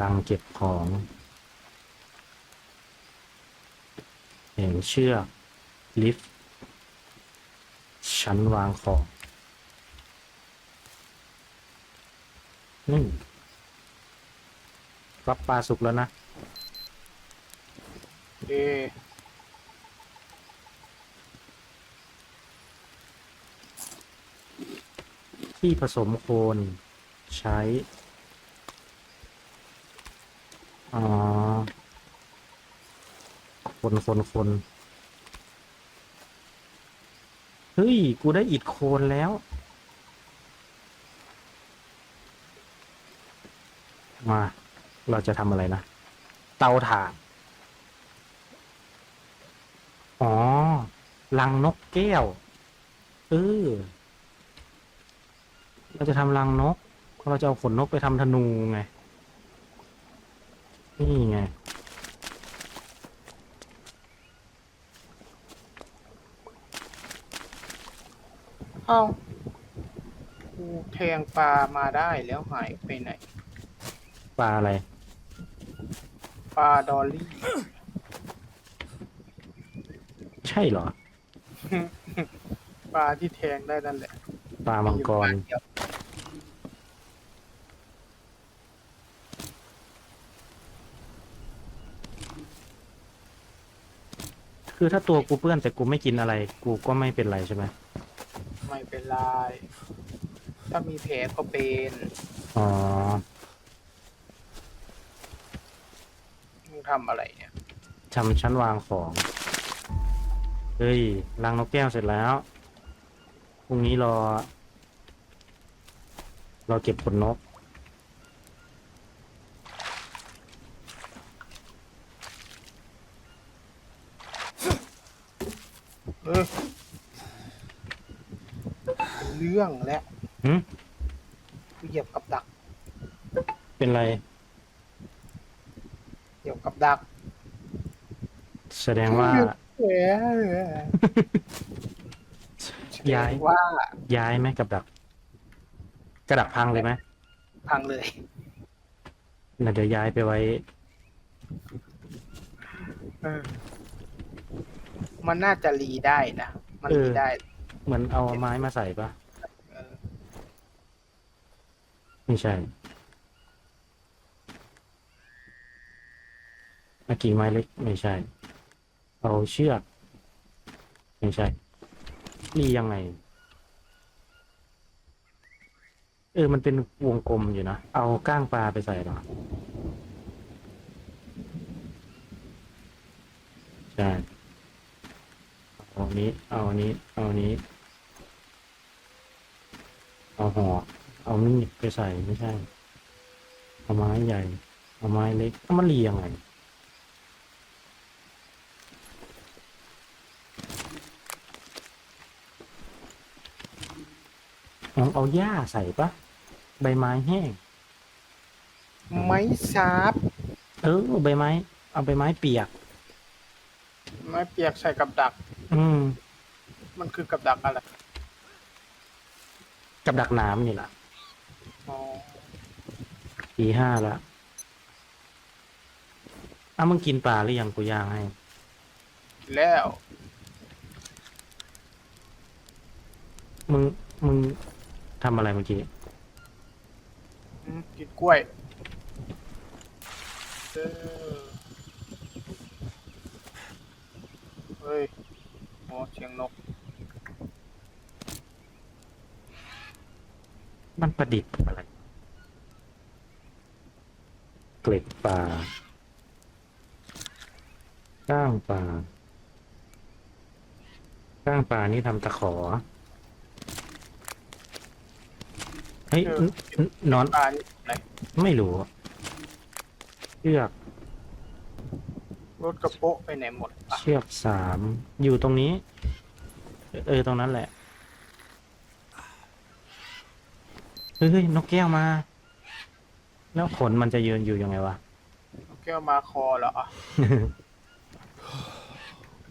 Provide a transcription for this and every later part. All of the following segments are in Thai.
ลังเก็บของเห็นเชือก ลิฟต์ ชั้นวางของนี่รับปลาสุกแล้วนะเอที่ผสมโคลนใช้ อ๋อ คนคนคนเฮ้ย กูได้อิดโคนแล้ว มา เราจะทำอะไรนะ เตาถ่าน อ๋อลังนกแก้ว เออ เราจะทำรังนก เราจะเอาขนนกไปทำธนูไง นี่ไง เอ้ากูแทงปลามาได้แล้วหายไปไหน ปลาอะไร ปลาดอลลี่ ใช่เหรอ ปลาที่แทงได้นั่นแหละปลามังกรมีอยู่ปลาเดียว คือถ้าตัวกูเปื้อนแต่กูไม่กินอะไร กูก็ไม่เป็นไรใช่ไหมไม่เป็นไร ถ้ามีแผลก็เป็นอ๋อมึงทำอะไรเนี่ยทำชั้นวางของเฮ้ยรังนกแก้วเสร็จแล้วพรุ่งนี้รอเราเก็บขนนก เออเรื่องแล้วหึกูเหยียบกับดัก เป็นไร เหยียบกับดักแสดงว่า แหมย้าย ว่าย้ายไหมกับดัก กระดักพังเลยไหมพังเลย น่ะเดี๋ยวย้ายไปไว้ เออ มันน่าจะรีได้นะ มันเออรีได้ เหมือนเอาไม้มาใส่ปะ เออ ไม่ใช่อากิ่งไม้เล็กไม่ใช่ เอาเชือก ไม่ใช่ นี่ยังไง เออ มันเป็นวงกลมอยู่นะ เอาก้างปลาไปใส่หรอ ใช่ เอาอันนี้ เอาอันนี้ เอาอันนี้ เอาหอก เอามีดไปใส่ไม่ใช่ เอาไม้ใหญ่ เอาไม้เล็กเอามันเรียงไงเอาเอาหญ้าใส่ปะใบไม้แห้ง ไม้ซาบเออใบไม้ เอาใบไม้เปียก ไม้เปียกใส่กับดัก อืม มันคือกับดักอะไร กับดักน้ำนี่แหละ อ๋อปีห้าละอ้ามึงกินปลาหรือยังกูย่างให้ แล้ว มึง มึงทำอะไรเมื่อกี้ อืมกินกล้วยเออเฮ้ยโอ้เสียงนก มันประดิษฐ์อะไร เกล็ดปลาก้างปลาก้างปลานี่ทำตะขอ เฮ้ยนนอนปลาไหนไม่รู้เชือกรถกระโปะไปไหนหมดอะเชือกสามอยู่ตรงนี้ เออตรงนั้นแหละ เฮ้ยเฮ้ยนกแก้วมา แล้วขนมันจะยืนอยู่ยังไงวะ แก้วมาคอเหรออะ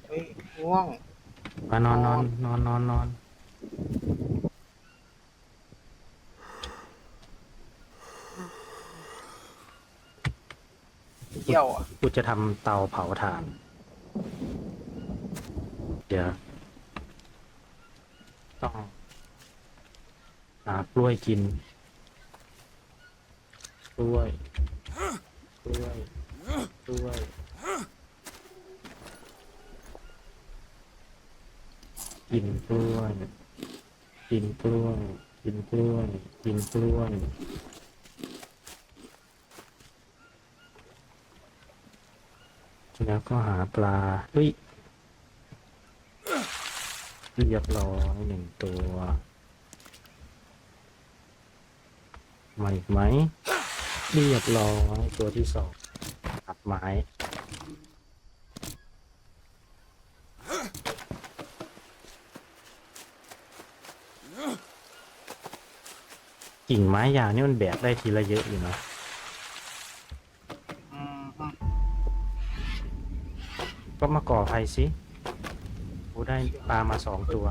เฮ้ยง่วง มานอนนอนนอนนอนนอนเยี่ยวอะกูจะทำเตาเผาถ่าน เดี๋ยวต้อง หากล้วยกิน กล้วย กล้วย กล้วย กินกล้วย กินกล้วย กินกล้วย กินกล้วย แล้วก็หาปลา เฮ้ย เรียบร้อยหนึ่งตัว มาอีกไหมเรียบร้อยตัวที่สองตัดไม้กิ่งไม้ยาวนี่มันแบกได้ทีละเยอะอยู่นะก็มาก่อไฟสิโอ้ได้ปลามาสองตัว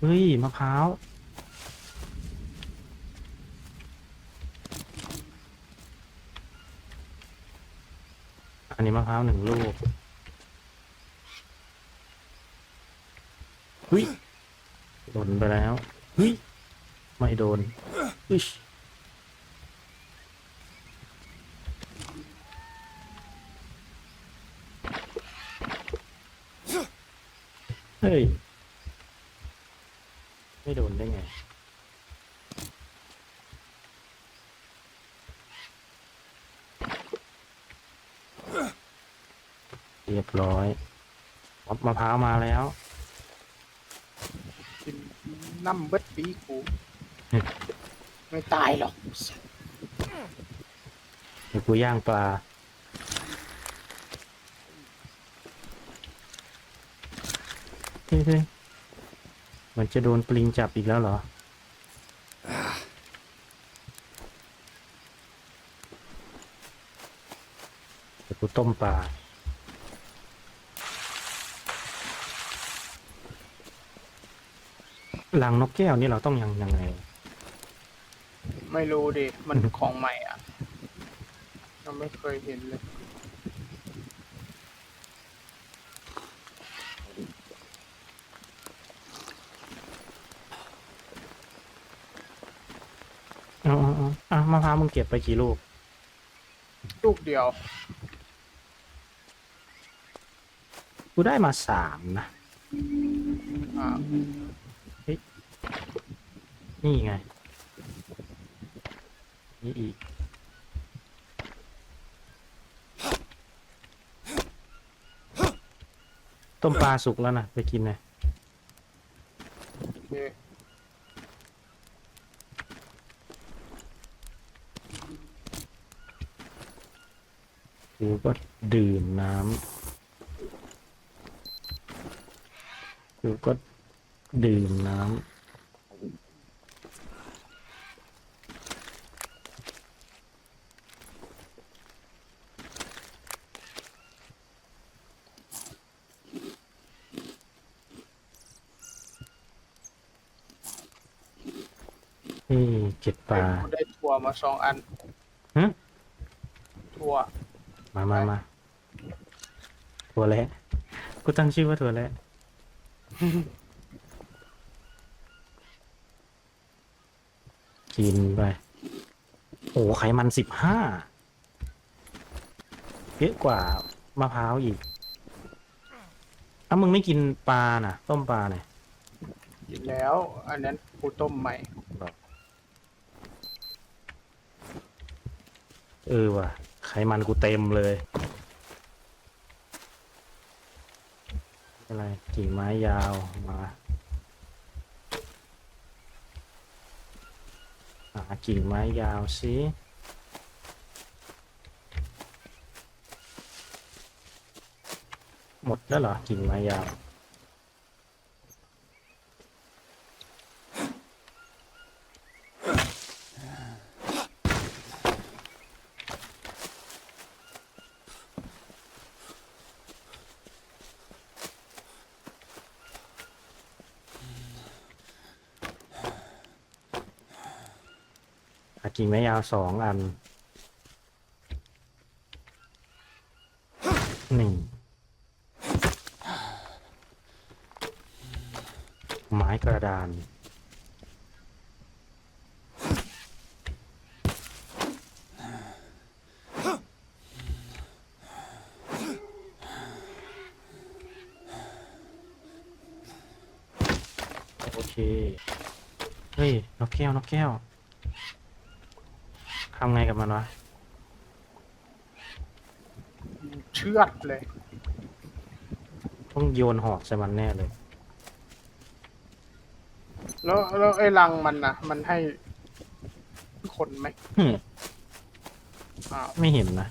เฮ้ยมะพร้าว อันนี้มะพร้าวหนึ่งลูกเฮ้ยโดนไปแล้วเฮ้ยไม่โดนอิชเฮ้ย ไม่โดนได้ไง เรียบร้อยมะพร้าวมาแล้ว กินน้ำเบิดปีกู อืม ไม่ตายหรอกเดี๋ยวกูย่างปลาเฮ้ยเฮ้ยมันจะโดนปลิงจับอีกแล้วเหรอ เดี๋ยวกูต้มปลา หลังนกแก้วนี่เราต้องยังยังไง ไม่รู้ดิ มันของใหม่อะยังไม่เคยเห็นเลยเอาเอาเอาอะมะพร้าวมึงเก็บไปกี่ลูก ลูกเดียว กูได้มาสามนะอ่า นี่ไง นี่อีก ต้มปลาสุกแล้วนะไปกินเลยโอเคกูก็ดื่มน้ำกูก็ดื่มน้ำนี่เก็บปลา กูได้ถั่ว มาสองอันฮะถั่วมามามาถั่วแล้วกูตั้งชื่อว่าถั่วแล้วกินไป โอ้ไขมันสิบห้าเยอะกว่ามะพร้าวอีกอ้าวมึงไม่กินปลาน่ะ ต้มปลาเนี่ยกินแล้ว อันนั้นกูต้มใหม่ เออว่ะไขมันกูเต็มเลยอะไรกิ่งไม้ยาวมาหากิ่งไม้ยาวสิหมดแล้วเหรอกิ่งไม้ยาว กิ่งไม้ยาวสองอันหนึ่งไม้กระดานโอเค เฮ้ยนกแก้วนกแก้ว ทำไงกับมันวะ เชือดเลย ต้องโยนหอกใส่มันแน่เลย แล้วแล้วไอ้รังมันนะมันให้คนไหมหึอ้าวไม่เห็นนะ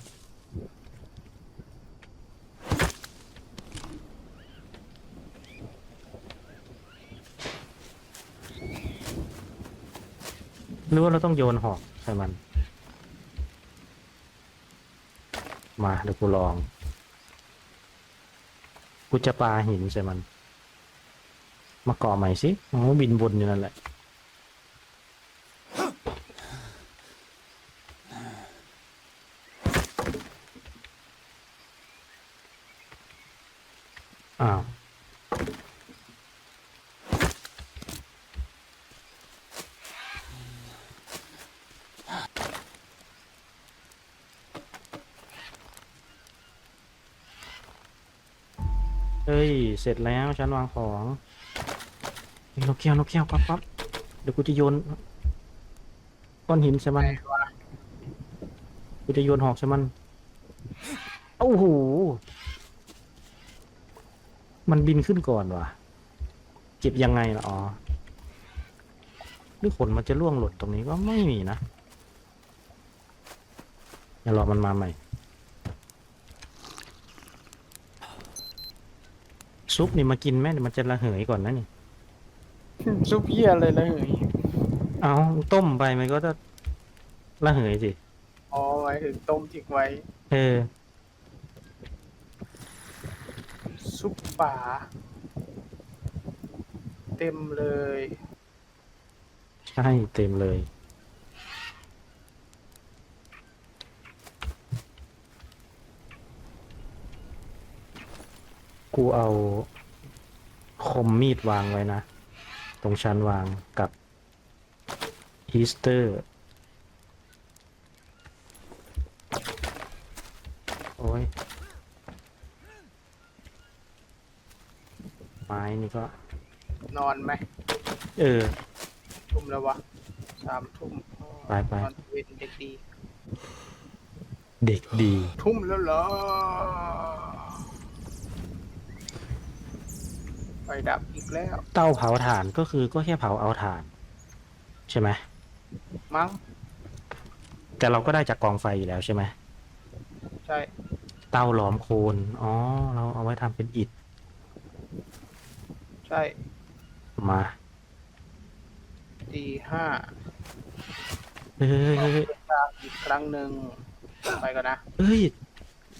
หรือว่าเราต้องโยนหอกใส่มัน มาเดี๋ยวกูลอง กูจะปาหินใส่มัน มาก่อใหม่สิมันบินบนอยู่นั่นแหละ อ้าว เฮ้ย เส ร็จแล้วฉันวางของนกแก้วนกแก้วปั๊บปั๊บเดี๋ยวกูจะโยนก้อนหินใส่มันไหนวะกูจะโยนหอกใส่มันโอ้โหมันบินขึ้นก่อนว่ะเก็บยังไงล่ะอ๋อหรือขนมันจะล่วงหล่นตรงนี้ก็ไม่มีนะเดี๋ยวรอมันมาใหม่ ซุปนี่มากินแม่เดี๋ยวมันจะระเหยก่อนนะนี่ ซุปเหี้ยอะไรเลยเอาต้มไปมันก็จะระเหยสิ อ๋อหมายถึงต้มทิ้งไว้ เออ ซุปป่า เต็มเลย ใช่เต็มเลย กูเอาคมมีดวางไว้นะ ตรงชั้นวางกับอีสเตอร์ โอ้ย ไม้นี่ก็ นอนไหมเออ ทุ่มแล้ววะสามทุ่มไปไป นอนเวนเด็กดี เด็กดี ทุ่มแล้วเหรอ ไฟดับอีกแล้ว เตาเผาถ่านก็คือก็แค่เผาเอาถ่าน ใช่ไหมมั้งแต่เราก็ได้จากกองไฟอยู่แล้วใช่ไหมใช่ เตาหลอมโคลนอ๋อ เราเอาไว้ทำเป็นอิฐใช่มาตีห้าเฮ้ยเฮ้ยเฮ้ยเฮ้ยตามอีกครั้งหนึ่งไปก่อนนะเฮ้ย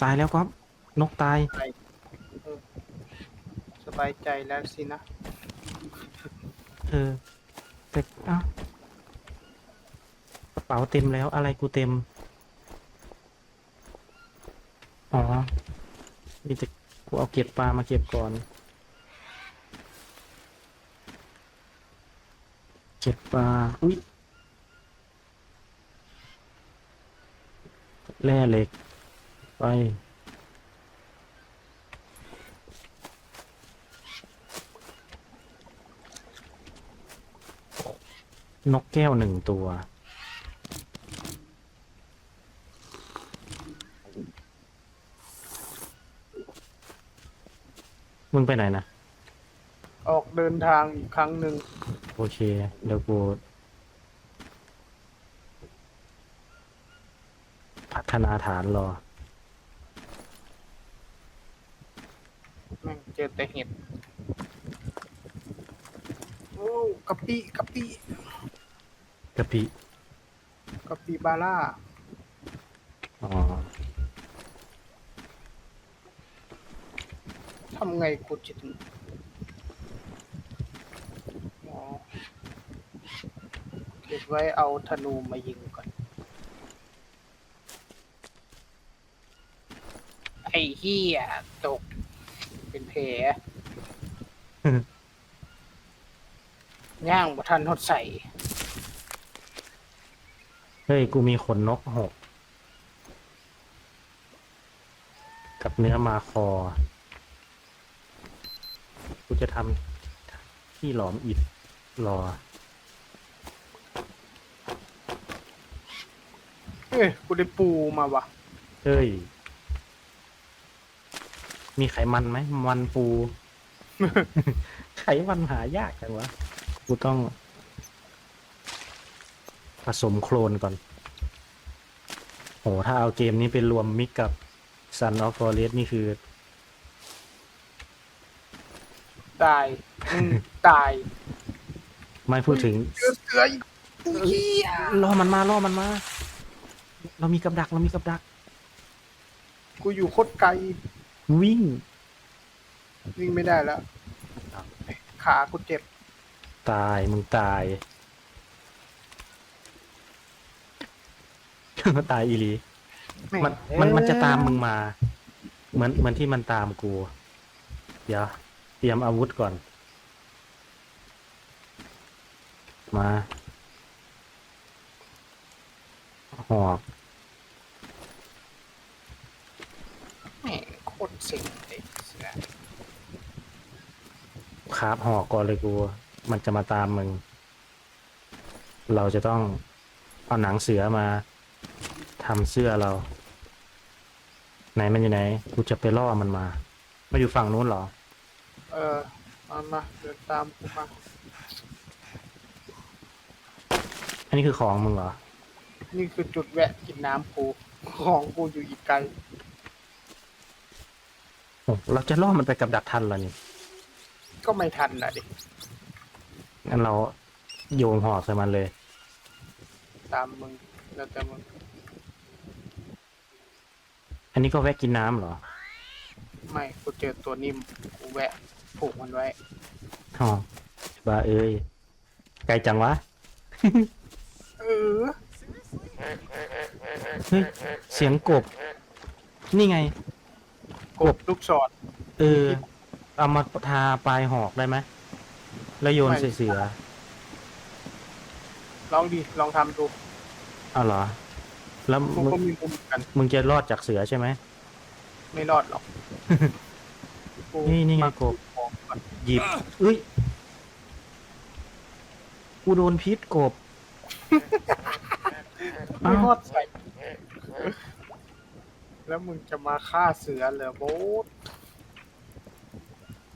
ตายแล้วก๊อฟนกตายส บายใจแล้วสินะ เออแต่เอ้ากระเป๋าเต็มแล้วอะไรกูเต็ม อ๋อ มีแต่กูเอาเก็บปลามาเก็บก่อน เก็บปลา อุ้ยแร่เหล็ก ไป นกแก้วหนึ่งตัว มึงไปไหนนะ ออกเดินทางอีกครั้งหนึ่งโอเค เดี๋ยวกูพัฒนาฐานรอ แม่งเจอแต่เห็ดโอ้กะปิกะปิ กะปิกะปิบาร่าอ๋อทำไงกูจะถึงอ๋อเก็บไว้เอาธนูมายิงก่อน ไอ้อ้เหี้ยตก เป็นแผล ย่างบ่ทันทดใส่ เฮ้ย กูมีขนนกหก กับเนื้อมาคอ กูจะทำที่หลอมอิฐรอ เอ้ยกูได้ปูมาวะเฮ้ย มีไขมันไหม มันปู ไขมันหายากจังวะ กูต้องผ สมโคลนก่อนโหถ้าเอาเกมนี้ไปรวมมิกกับ Sun of Forest นี่คือ ตายมึงตายไม่พูดถึง เจอเสืออีกเหี้ยล่อมันมาล่อมันมา เรามีกับดักเรามีกับดัก กูอยู่โคตรไกลวิ่งวิ่งไม่ได้แล้ว ขากูเจ็บตายมึงตาย ตายอีหลีแม่งมันมันมันจะตามมึงมา เหมือนเหมือนที่มันตามกู เดี๋ยว เตรียมอาวุธก่อน มาหอกแม่งโคตรเซ็งเลยเสือคาบหอกก่อนเลยกู มันจะมาตามมึง เราจะต้องเอาหนังเสือมา ทำเสื้อเรา ไหนมันอยู่ไหน กูจะไปล่อมันมา มาอยู่ฝั่งนู้นเหรอ เออมามาเดินตามกูมาอันนี้คือของมึงเหรอ นี่คือจุดแวะกินน้ำกูของกูอยู่อีกไกลโอ้เราจะล่อมันไปกับดักทันเหรอนี่ก็ไม่ทันนะดิงั้นเราโยงหอกใส่มันเลย ตามมึงแล้วแต่มึง อันนี้ก็แวะกินน้ำเหรอไม่กูเจอตัวนิ่มกูแวะผูกมันไว้ อ๋อบ้าเอ้ย ไกลจังวะ เออเฮ้ย เสียงกบ นี่ไง กบลูกศรเออ เอามาทาปลายหอกได้ไหมแล้วโยนไม่ใส่เสือลองดิลองทำดู เอาเหรอ แล้วกูมึงก็มีมุมกันมึงจะรอดจากเสือใช่ไหม ไม่รอดหรอกกูนี่นี่ไงมากบ ของก่อนหยิบเอ้ย กูโดนพิษกบ ไม่อ้าว รอดใส่แล้วมึงจะมาฆ่าเสือเหรอโบ๊ท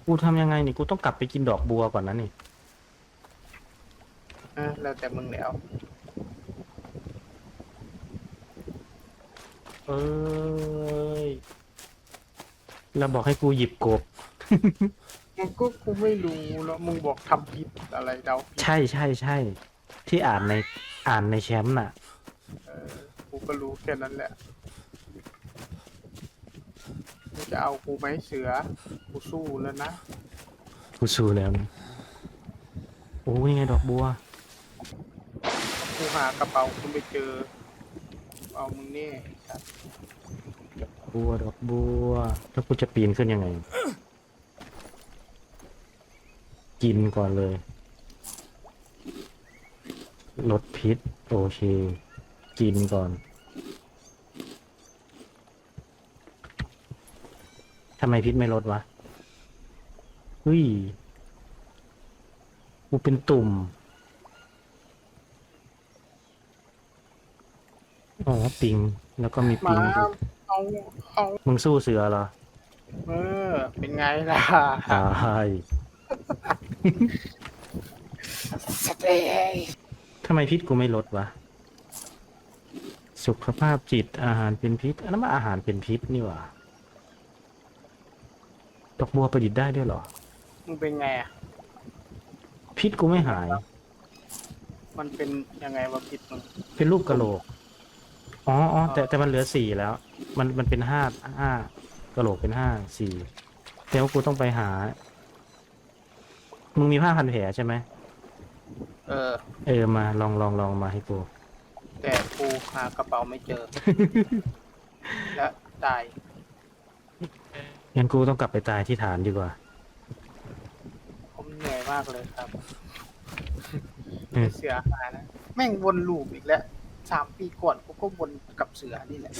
กูทำยังไงนี่กูต้องกลับไปกินดอกบัวก่อนนะนี่เออแล้วแต่มึงแล้ว เอ้ยแล้วบอกให้กูหยิบกบมึงก็กูไม่รู้แล้วมึงบอกทำผิดอะไรเดาผิดใช่ใช่ใช่ที่อ่านในอ่านในแชมป์น่ะเออกูก็รู้แค่นั้นแหละมึงจะเอากูไหมเสือ กูสู้แล้วนะกูสู้แล้วนะโอ้ยไงดอกบัว กูหากระเป๋ากูไม่เจอ เอามึงนี่ ครับบัวดอกบัวแล้วกูจะปีนขึ้นยังไง กินก่อนเลยลดพิษ โอเค กินก่อนทำไมพิษไม่ลดวะเฮ้ยกูเป็นตุ่ม อ๋อปิง แล้วก็มีมาปิงด้วยเอาเอามึงสู้เสือเหรอเออเป็นไงล่ะตายสเตย์ทำไมพิษกูไม่ลดวะ สุขภาพจิตอาหารเป็นพิษอันนั้นมันอาหารเป็นพิษนี่หว่าดอกบัวประดิษฐ์ได้ด้วยเหรอ มึงเป็นไงอะ พิษกูไม่หาย มันเป็นยังไงวะพิษมึงเป็นรูปกะโหลก อ๋ออ๋อแต่แต่มันเหลือสี่แล้ว มันมันเป็นห้าห้ากะโหลกเป็นห้าสี่แต่ว่ากูต้องไปหา มึงมีผ้าพันแผลใช่ไหมเออ เออมาลองลองลองมาให้กูแต่กูหากระเป๋าไม่เจอ และตาย งั้นกูต้องกลับไปตายที่ฐานดีกว่าผมเหนื่อยมากเลยครับอืมเสือหานะ แม่งวนลูปอีกแล้ว สามปีก่อนกูก็วนกับเสือนี่แหละ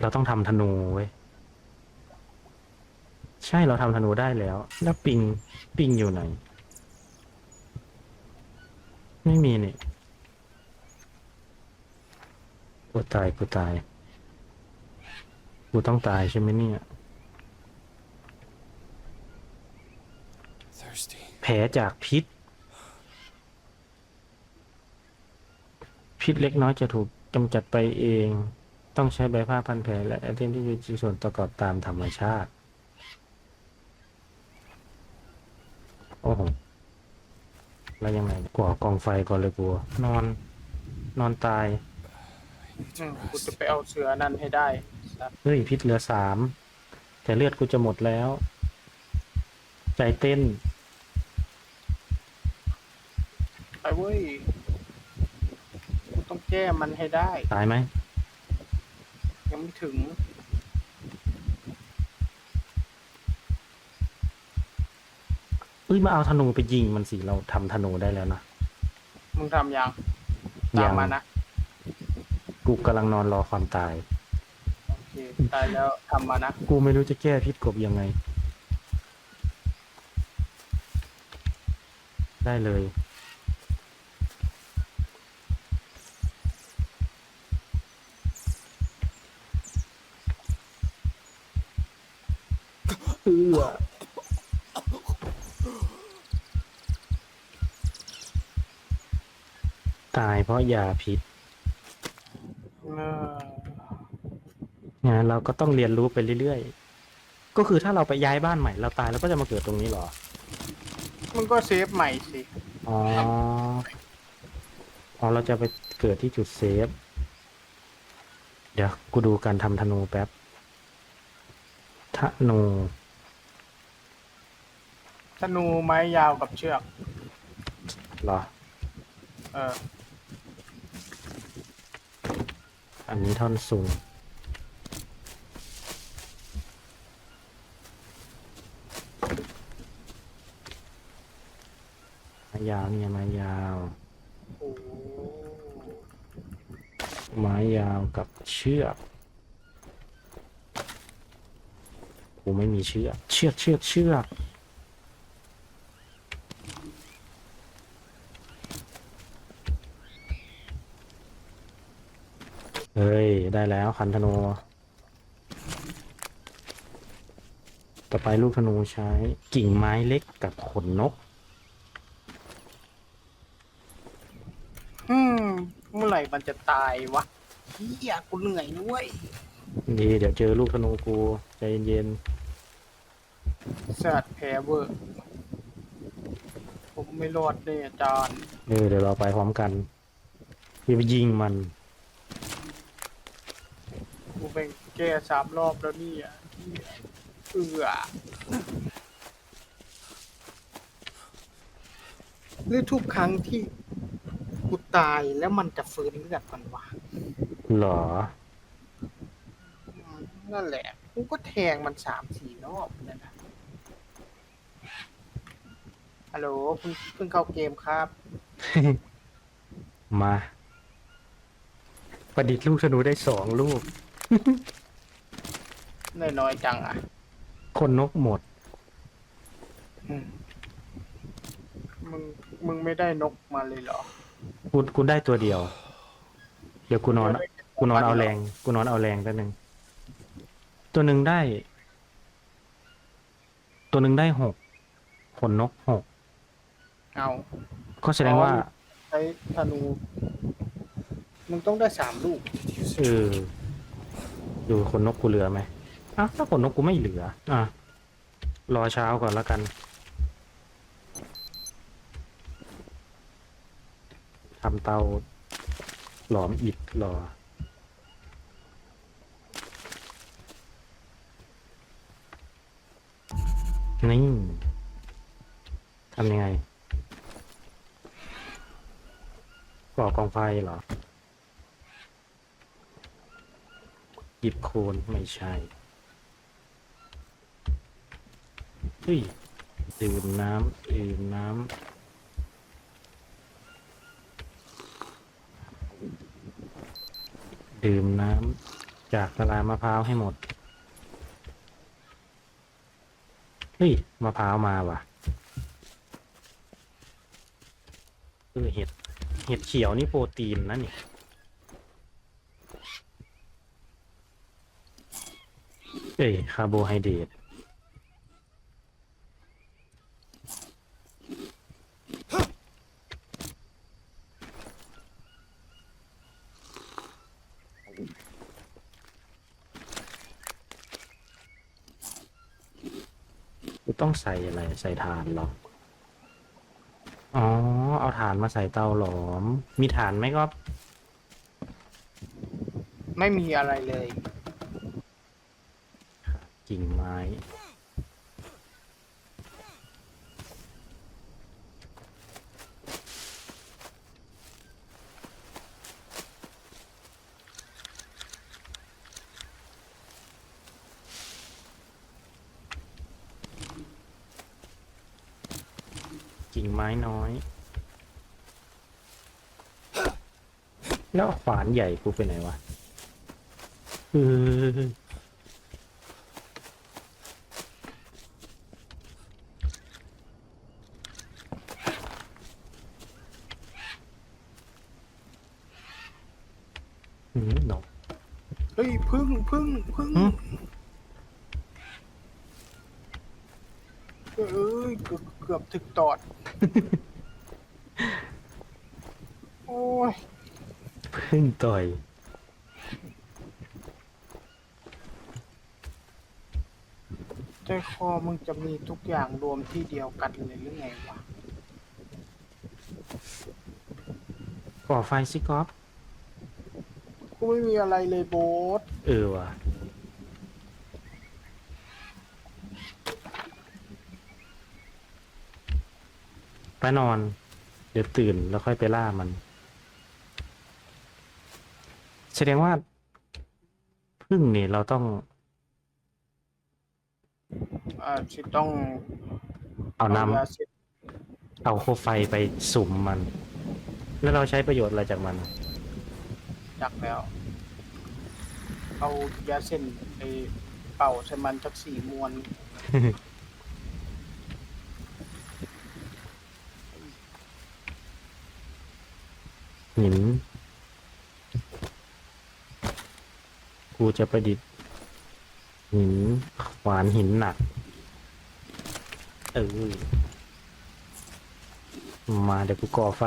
เราต้องทำธนูเว้ย ใช่เราทำธนูได้แล้ว แล้วปิง ปิงอยู่ไหน ไม่มีนี่กูตายกูตายกูต้องตายใช่ไหมเนี่ย Thirsty. แผลจากพิษ พิษเล็กน้อยจะถูกกำจัดไปเอง ต้องใช้ใบผ้าพันแผลและไอเทมที่มีส่วนประกอบตามธรรมชาติ โอ้โห แล้วยังไงก่อกองไฟก่อนเลยกูนอน นอนตาย อืมกูจะไปเอาเสือนั่นให้ได้สัตว์เฮ้ย พิษเหลือสาม แต่เลือดกูจะหมดแล้ว ใจเต้น ไปเว้ยกูต้อง แก้มันให้ได้ ตายไหมยังไม่ถึง เอ้ยมาเอาธนูไปยิงมันสิเราทำธนูได้แล้วนะมึงทำยังตามยังมานะกูกำลังนอนรอความตาย โอเคตายแล้วทำมานะกูไม่รู้จะแก้พิษกบยังไง ได้เลย เอื้อตายเพราะยาพิษเอองั้นเราก็ต้องเรียนรู้ไปเรื่อยๆ ก็คือถ้าเราไปย้ายบ้านใหม่เราตายเราก็จะมาเกิดตรงนี้เหรอมึงก็เซฟใหม่สิ อ๋ออ๋อเราจะไปเกิดที่จุดเซฟ เดี๋ยว กูดูการทำธนูแป๊บธนู ธนูไม้ยาวกับเชือก เหรอ เออ อันนี้ท่อนสูง ไม้ยาวเนี่ยไม้ยาว โอ้โหไม้ยาวกับเชือก กูไม่มีเชือก เชือกเชือกเชือก เฮ้ย ได้แล้วคันธนู ต่อไปลูกธนูใช้กิ่งไม้เล็กกับขนนก อืม เมื่อไหร่มันจะตายวะเฮียกูเหนื่อยด้วยดีเดี๋ยวเจอลูกธนูกูใจเย็นสัตว์แพ้เวอร์ ผมไม่รอดเลยอาจารย์ๆเออเดี๋ยวเราไปพร้อมกันพี่ไปยิงมัน กูเป็น แก้สามรอบแล้วเนี่ยเหี้ยเอือหรือทุกครั้งที่กูตายแล้วมันจะฟื้นเลือดมันวะเหรออืมนั่นแหละ กูก็แทงมันสามสี่รอบเลยนะฮัลโหลเพิ่งเพิ่งเข้าเกมครับ มา ประดิษฐ์ลูกธนูได้สองลูก น้อยๆจังอะ คนนกหมด อืมมึง มึงไม่ได้นกมาเลยเหรอกูกูได้ตัวเดียว เดี๋ยวกูนอน กูนอนเอาแรง กูนอนเอาแรงแป๊บนึงตัวหนึ่งได้ ตัวหนึ่งได้หกขนนกหก เอาก็แสดงว่าอ๋อใช้ธนู มึงต้องได้สามลูก เออ ดูขนนกกูเหลือไหม อ้าวถ้าขนนกกูไม่เหลือ อะ รอเช้าก่อนแล้วกัน ทำเตาหลอมอิฐรอนี่ทำยังไงก่อกองไฟเหรอ หยิบโคนไม่ใช่ เฮ้ยดื่มน้ำดื่มน้ำดื่มน้ำจากตลามะพร้าวให้หมด เฮ้ยมะพร้าวมาว่ะเออเห็ด เห็ดเขียวนี่โปรตีนนะนี่เอ้ยคาร์โบไฮเดรต ต้องใส่อะไรใส่ถ่านเหรอ อ๋อ เอาถ่านมาใส่เตาหลอม มีถ่านไหมครับ ไม่มีอะไรเลย กิ่งไม้ กิ่งไม้น้อย แล้วขวานใหญ่กูไปไหนวะเอออืมดอกเฮ้ยพึ่งพึ่งพึ่งหึเอ้ยเกือบเกือบถึกตอด โอ้ย พึ่งต่อย ใจคอมึงจะมีทุกอย่างรวมที่เดียวกันเลยหรือไงวะ ก่อไฟสิก๊อฟกูไม่มีอะไรเลยโบ๊ทเออว่ะ ไปนอน เดี๋ยวตื่นแล้วค่อยไปล่ามัน แสดงว่าพึ่งนี่เราต้องอ่าสิต้องเอานยาเสพำเอาโคมไฟไปสุ่มมัน แล้วเราใช้ประโยชน์อะไรจากมัน จักแล้ว เอายาเส้นไปเป่าใส่มันจักสี่มวนหิน กูจะประดิษฐ์หินขวานหินหนัก เออ มาเดี๋ยวกูก่อไฟ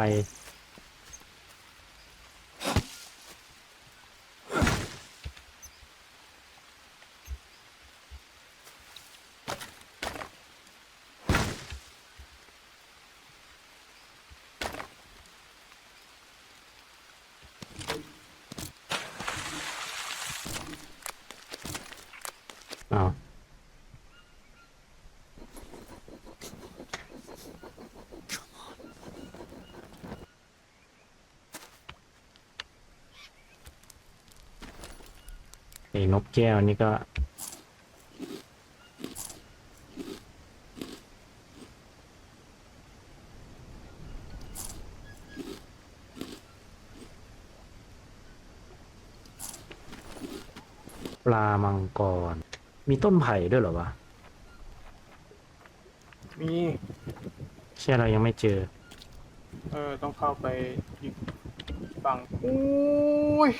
อาไอ้นกแก้วนี่ก็ปลามังกร มีต้นไผ่ด้วยเหรอวะมีแค่เรายังไม่เจอ เออต้องเข้าไปอีกฝั่งโอ้ย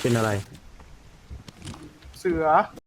เป็นอะไร เสือ